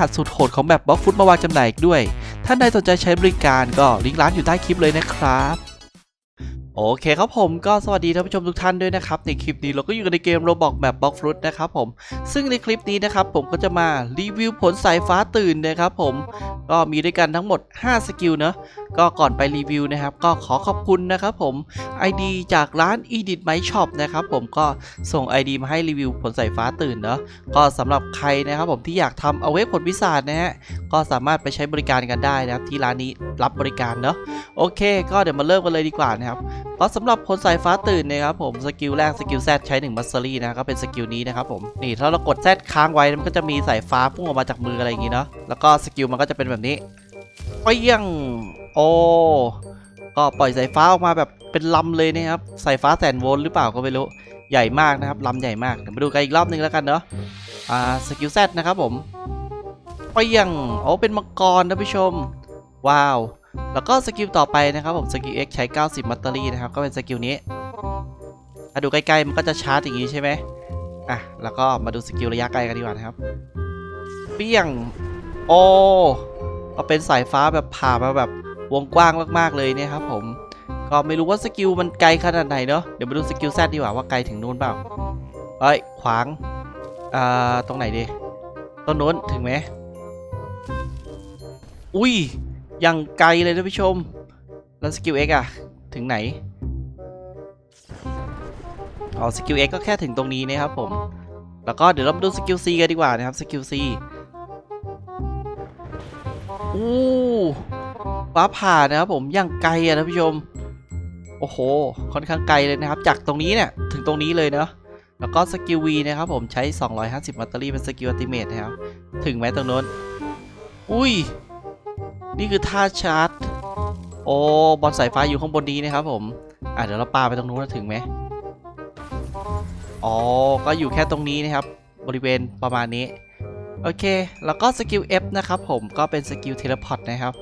หัสสุดโหดของแบบบล็อกฟุตมาวางจำหน่ายอีกด้วยท่านใดสนใจใช้บริการก็ลิงก์ร้านอยู่ใต้คลิปเลยนะครับโอเคครับผมก็สวัสดีท่านผู้ชมทุกท่านด้วยนะครับ ในคลิปนี้เราก็อยู่กันในเกมโรบอกแบบบล็อกฟรุตนะครับผมซึ่งในคลิปนี้นะครับผมก็จะมารีวิวผลสายฟ้าตื่นนะครับผมก็มีด้วยกันทั้งหมด 5 สกิลเนาะ ก็ก่อนไปรีวิวนะครับ ก็ขอขอบคุณนะครับผม ID จากร้าน Edit My Shop นะครับผมก็ส่ง ID มาให้รีวิวผลสายฟ้าตื่นเนอะก็สำหรับใครนะครับผมที่อยากทำเอาเวกผลพิศาจนะฮะก็สามารถไปใช้บริการกันได้นะครับ ที่ร้านนี้รับบริการเนาะโอเค ก็เดี๋ยวมาเริ่มกันเลยดีกว่านะครับก็สำหรับคนสายฟ้าตื่นนะครับผมสกิลแรกสกิลแซใช้1มัสซอรี่นะก็เป็นสกิลนี้นะครับผมนี่ถ้าเรากดแซค้างไว้มันก็จะมีสายฟ้าพุ่งออกมาจากมืออะไรอย่างงี้เนาะแล้วก็สกิลมันก็จะเป็นแบบนี้ เปรี้ยง โอ้ ก็ปล่อยสายฟ้าออกมาแบบเป็นลำเลยนะครับ สายฟ้าแสนโวลต์หรือเปล่าก็ไม่รู้ ใหญ่มากนะครับ ลำใหญ่มาก เดี๋ยวมาดูกันอีกรอบนึงแล้วกันเนาะ อ่า สกิลแซดนะครับผม เปรี้ยง โอ้เป็นมังกรท่านผู้ชม ว้าว แล้วก็สกิลต่อไปนะครับผม สกิล X ใช้ 90 มัตเตอรี่นะครับ ก็เป็นสกิลนี้ ถ้าดูใกล้ๆมันก็จะชาร์จอย่างนี้ใช่ไหมอะ แล้วก็มาดูสกิลระยะไกลกันดีกว่านะครับ เปี้ยง โอ้ ก็เป็นสายฟ้าแบบผ่ามาแบบวงกว้างมากๆเลยเนี่ยครับผมก็ไม่รู้ว่าสกิลมันไกลขนาดไหนเนาะเดี๋ยวมาดูสกิลแซดดีกว่าว่าไกลถึงนู้นเปล่าเอ้ยขวางอ่าตรงไหนดีต้นนู้นถึงไหมอุ้ยยังไกลเลยท่านผู้ชม แล้วสกิล X อะถึงไหนอ๋อสกิล X ก็แค่ถึงตรงนี้นะครับผม แล้วก็เดี๋ยวเรามาดูสกิล C กันดีกว่านะครับสกิล C อู้ฟ้าผ่านะครับผมยังไกลอะท่านผู้ชม โอ้โห ค่อนข้างไกลเลยนะครับ จากตรงนี้เนี่ยถึงตรงนี้เลยเนาะแล้วก็สกิล V นะครับผมใช้ 250มัตเตอรี่เป็นสกิลอัติเมทนะครับ ถึงไหมตรงโน้น อุ้ย นี่คือท่าชาร์จ โอ้บอลสายฟ้าอยู่ข้างบนนี้นะครับผม อะเดี๋ยวเราปาไปตรงนู้นถึงไหมอ๋อ ก็อยู่แค่ตรงนี้นะครับ บริเวณประมาณนี้ โอเค แล้วก็สกิล F นะครับผมก็เป็นสกิลเทเลพอร์ตนะครับ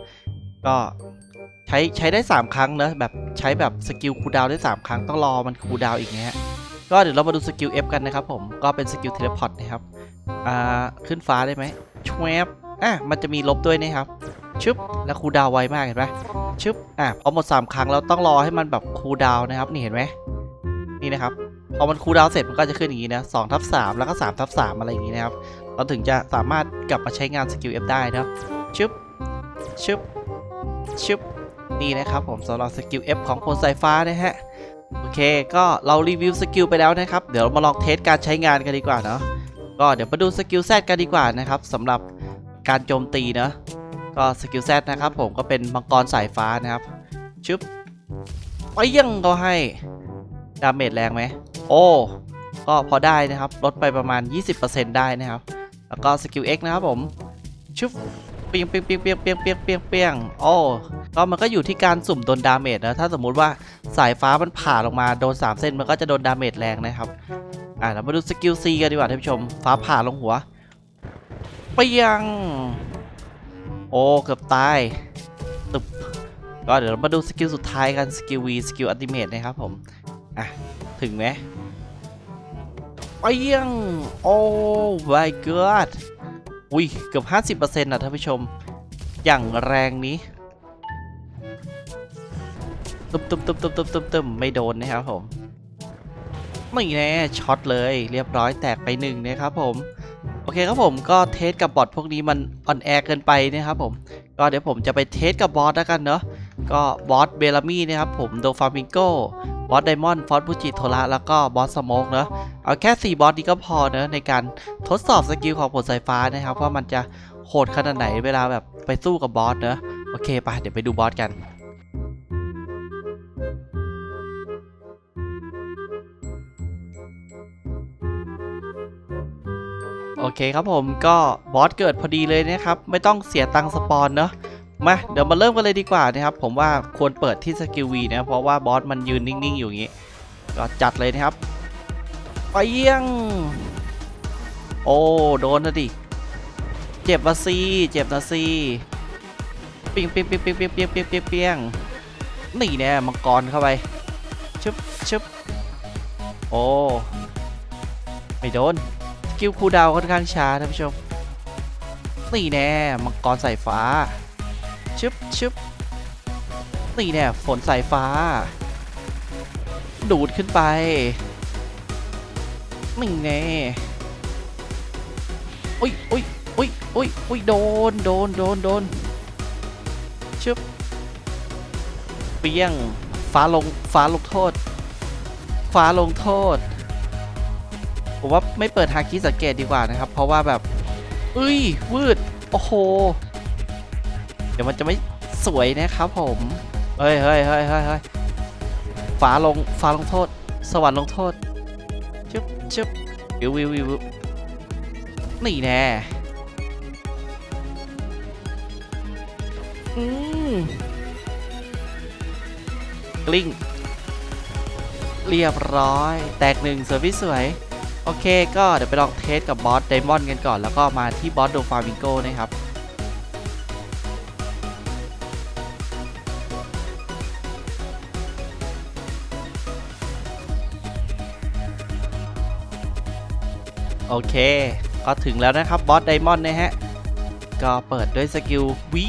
ก็ใช้ใช้ได้ 3 ครั้งนะแบบใช้แบบสกิลคูดาวได้ 3 ครั้งต้องรอมันคูดาวอีกนะฮะก็เดี๋ยวเรามาดูสกิล F กันนะครับผมก็เป็นสกิลเทเลพอร์ตนะครับอ่าขึ้นฟ้าได้ไหมชวบอะมันจะมีลบด้วยนะครับชึบแล้วคูดาวไวมากเห็นไหมชึบอะพอหมด 3 ครั้งแล้วต้องรอให้มันแบบคูดาวนะครับนี่เห็นไหมนี่นะครับพอมันคูดาวเสร็จมันก็จะขึ้นอย่างนี้นะสองทับสามแล้วก็3ทับสามอะไรอย่างนี้นะครับ เราถึงจะสามารถกลับมาใช้งานสกิล F ได้นะชึบชึบชึบนี่นะครับผมสำหรับสกิล F ของคนสายฟ้านะฮะโอเค ก็เรารีวิวสกิลไปแล้วนะครับ เดี๋ยวมาลองเทสการใช้งานกันดีกว่าเนาะก็เดี๋ยวมาดูสกิล Z กันดีกว่านะครับสำหรับการโจมตีเนาะก็สกิล Z นะครับผมก็เป็นมังกรสายฟ้านะครับชึบไปยังก็ให้ดาเมจแรงไหมโอ้ก็พอได้นะครับ ลดไปประมาณ 20%ได้นะครับ แล้วก็สกิล X นะครับผมชึบเปียงเปียงเปียงเปียงเปียงเปียงเปียงเปียงโอ้ก็มันก็อยู่ที่การสุ่มโดนดาเมจนะถ้าสมมุติว่าสายฟ้ามันผ่าลงมาโดน 3 เส้นมันก็จะโดนดาเมจแรงนะครับอะเรามาดูสกิล C กันดีกว่าท่านผู้ชม ฟ้าผ่าลงหัวเปียง โอ้เกือบตายตึบก็เดี๋ยวเรามาดูสกิลสุดท้ายกันสกิล V สกิลอัลติเมทนะครับผมอะถึงไหม เปี้ยง โอ้ my god อุ้ยเกือบ 50%นะท่านผู้ชม อย่างแรงนี้ตุ้มตุ้มตุ้มตุ้มตุ้มตุ้มตุ้มไม่โดนนะครับผม ไม่แน่ช็อตเลยเรียบร้อยแตกไปหนึ่งนะครับผม โอเคครับผมก็เทสกับบอทพวกนี้มันอ่อนแอเกินไปนะครับผม ก็เดี๋ยวผมจะไปเทสกับบอสแล้วกันเนาะก็บอสเบลามี่นะครับผมโดฟามิงโก บอสไดมอนด์ฟอสบูจิโทระแล้วก็บอสสโมกเนาะเอาแค่ 4 บอสนี้ก็พอเนอะในการทดสอบสกิลของผลสายฟ้านะครับ ว่ามันจะโหดขนาดไหนเวลาแบบไปสู้กับบอสเนอะโอเคไปเดี๋ยวไปดูบอสกันโอเคครับผมก็บอสเกิดพอดีเลยนะครับ ไม่ต้องเสียตังค์สปอนเนอะ มาเดี๋ยวมาเริ่มกันเลยดีกว่านะครับ ผมว่าควรเปิดที่สกิลวีนะเพราะว่าบอสมันยืนนิ่งๆอยู่อย่างนี้ ก็จัดเลยนะครับไปเยี่ยง โอ้โดนนะดิเจ็บมาซีเจ็บนะซีปิงปิงปิงปิงปิงปิงปิงปิงปิงนี่แน่มังกรเข้าไปชึบชึบโอ้ไม่โดนสกิลคูดาวค่อนข้างช้าท่านผู้ชมนี่แน่มังกรสายฟ้า ชึบชึบนี่แน่ฝนสายฟ้า ดูดขึ้นไปนี่แน่อุ้ยอุ้ยอุ้ยอุ้ยอุ้ยโดนโดนโดนโดนชึบเปี้ยงฟ้าลงฟ้าลงโทษ ฟ้าลงโทษ ผมว่าไม่เปิดฮาคิสังเกตดีกว่านะครับ เพราะว่าแบบเอ้ยวืด โอ้โห ดี๋ยวมันจะไม่สวยนะครับผมเฮ้ยเฮ้ยเฮ้ยเฮ้ยเฮ้ยฟ้าลงฟ้าลงโทษ สวรรค์ลงโทษชึบชึบวิววิววิววิวนี่แน่อืมกลิ้ง เรียบร้อย แตกหนึ่งสวยพี่สวย โอเค ก็เดี๋ยวไปลองเทสกับบอสไดมอนด์กันก่อน แล้วก็มาที่บอสโดฟามิงโกนะครับ โอเค ก็ถึงแล้วนะครับบอสไดมอนด์นะฮะ ก็เปิดด้วยสกิลวี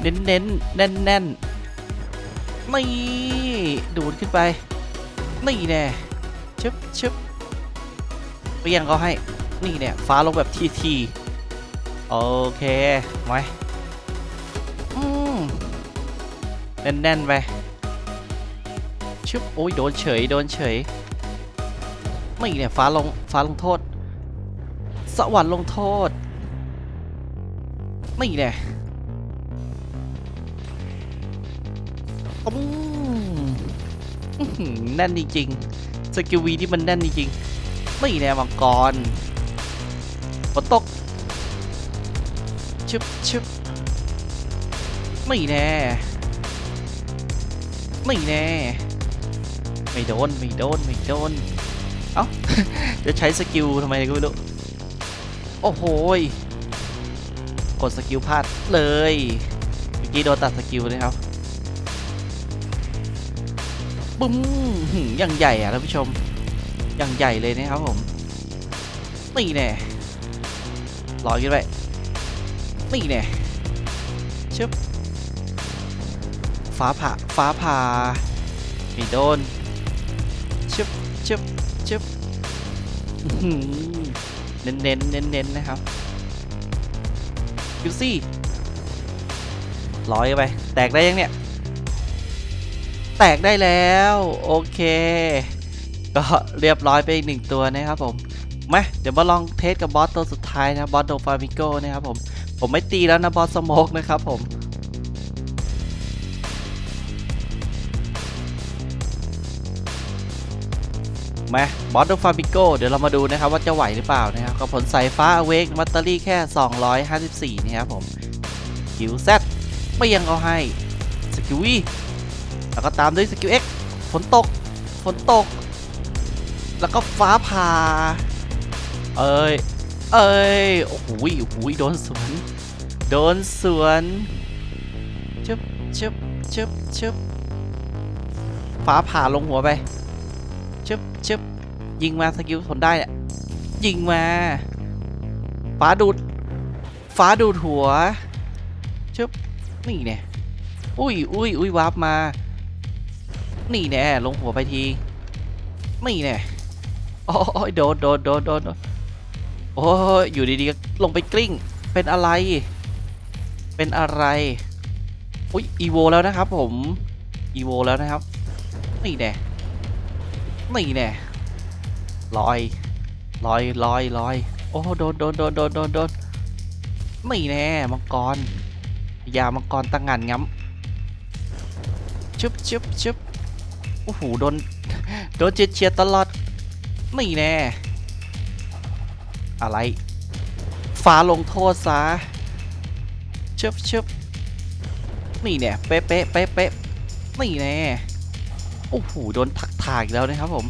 เน้นเน้นแน่นแน่นๆไม่ดูดขึ้นไป นี่แน่ชึบชึบเปียงเขาให้ นี่เนี่ยฟ้าลงแบบทีทีโอเคไว้อืมแน่นแน่นๆไป ชึบโอ้ยโดนเฉยโดนเฉย ไม่เนี่ยฟ้าลงฟ้าลงโทษ สวรรค์ลงโทษ ไม่เนี่ยอืมอื้อหือแน่นจริงๆสกิลวีที่มันแน่นจริงๆไม่แน่มังกรฝนตกชึบชึบไม่แน่ ไม่แน่ ไม่โดนไม่โดนไม่โดน เอ้า จะใช้สกิลทำไมก็ไม่รู้ โอ้โหกดสกิลพลาดเลยเมื่อกี้โดนตัดสกิลนะครับบึ้มหึงอย่างใหญ่อะท่านผู้ชมอย่างใหญ่เลยนะครับผมนี่แน่รอขึ้นไปนี่แน่ชึบฟ้าผ่าฟ้าผ่าไม่โดน ชึบชึบชึบอื้อหือเน้นเน้นเน้นเน้นนะครับดูสิร้อยไป แตกได้ยังเนี่ย แตกได้แล้ว โอเค ก็เรียบร้อยไปอีกหนึ่งตัวนะครับผมมาเดี๋ยวมาลองเทสกับบอสตัวสุดท้ายนะ บอสโดฟามิโกนะครับผม ผมไม่ตีแล้วนะ บอสสโมกนะครับผม มบอสโดฟาบิโกเดี๋ยวเรามาดูนะครับว่าจะไหวหรือเปล่านะครับกับผลสายฟ้าเวกมัตเตอรี่แค่ 254นะครับผมคิวแซดไม่ยังเอาให้สกิลวีแล้วก็ตามด้วยสกิลเอ็กฝนตกฝนตก แล้วก็ฟ้าผ่าเอ้ยเอ้ยโอ้โหโอ้โหโดนสวนโดนสวนชึบชึบชึบชึบฟ้าผ่าลงหัวไป ชึบชึบยิงมาสกิลทนได้เนี่ยยิงมาฟ้าดูดฟ้าดูดหัวชึบนี่เนี่ยอุ้ยอุ้ยอุ้ยวาร์ปมา นี่แน่ลงหัวไปทีนี่แน่โอ้ยโดนโดนโดนโดนโดนโอ้ยอยู่ดีๆลงไปกลิ้ง เป็นอะไร เป็นอะไรอุ้ยอีโวแล้วนะครับผมอีโวแล้วนะครับนี่แน่ นี่แน่ลอยลอยลอยลอยโอ้โดนโดนโดนโดนโดนโดนนี่แน่มังกรยามังกรตั้งงานง้ำชึบชึบชึบโอ้โหโดนโดนเฉียดเฉียดตลอดนี่แน่อะไรฟ้าลงโทษซะชึบชึบนี่แน่เป๊ะเป๊ะเป๊ะเป๊ะนี่แน่ โอ้โหโดนถักถากอีกแล้วนะครับผม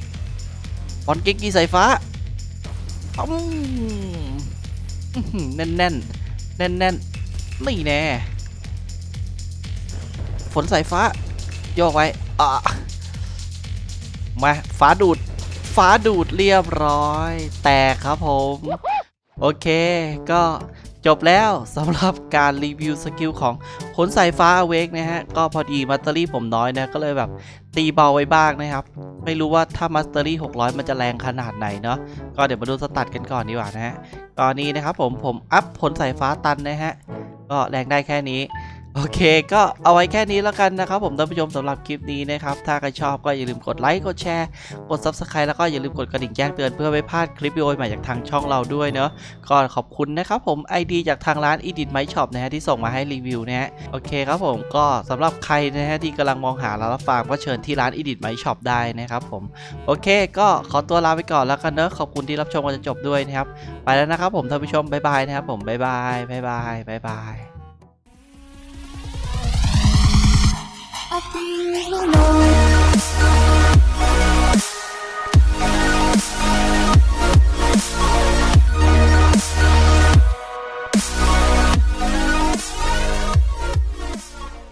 บอลเก๊กกี้สายฟ้าอืมแน่นแน่นแน่นแน่นๆนี่แน่ฝนสายฟ้าโยกไว้อะมาฟ้าดูดฟ้าดูดเรียบร้อย แตกครับผม โอเค ก็ จบแล้วสำหรับการรีวิวสกิลของผลสายฟ้าอเวกนะฮะ ก็พอดีมัตเตอรี่ผมน้อยนะ ก็เลยแบบตีเบาไว้บ้างนะครับ ไม่รู้ว่าถ้ามัตเตอรี่ 600 มันจะแรงขนาดไหนเนาะก็เดี๋ยวมาดูสตัดกันก่อนดีกว่านะฮะตอนนี้นะครับผมผมอัพผลสายฟ้าตันนะฮะ ก็แรงได้แค่นี้ โอเคก็เอาไว้แค่นี้แล้วกันนะครับ ผมท่านผู้ชมสำหรับคลิปนี้นะครับ ถ้าใครชอบก็อย่าลืมกดไลค์กดแชร์กด Subscribe แล้วก็อย่าลืมกดกระดิ่งแจ้งเตือนเพื่อไม่พลาดคลิปวิดีโอใหม่จากทางช่องเราด้วยเนาะก็ขอบคุณนะครับผม ID จากทางร้าน Edit My Shop นะฮะที่ส่งมาให้รีวิวนะฮะโอเคครับผมก็สำหรับใครนะฮะที่กำลังมองหาร้านรับฟาร์มก็เชิญที่ร้าน Edit My Shop ได้นะครับผมโอเค ก็ขอตัวลาไปก่อนแล้วกันเนอะขอบคุณที่รับชมกันจนจบด้วยนะครับไปแล้วนะครับผมท่านผู้ชมบ๊ายบายนะครับผมบ๊ายบายบ๊ายบายบ๊ายบาย ating know.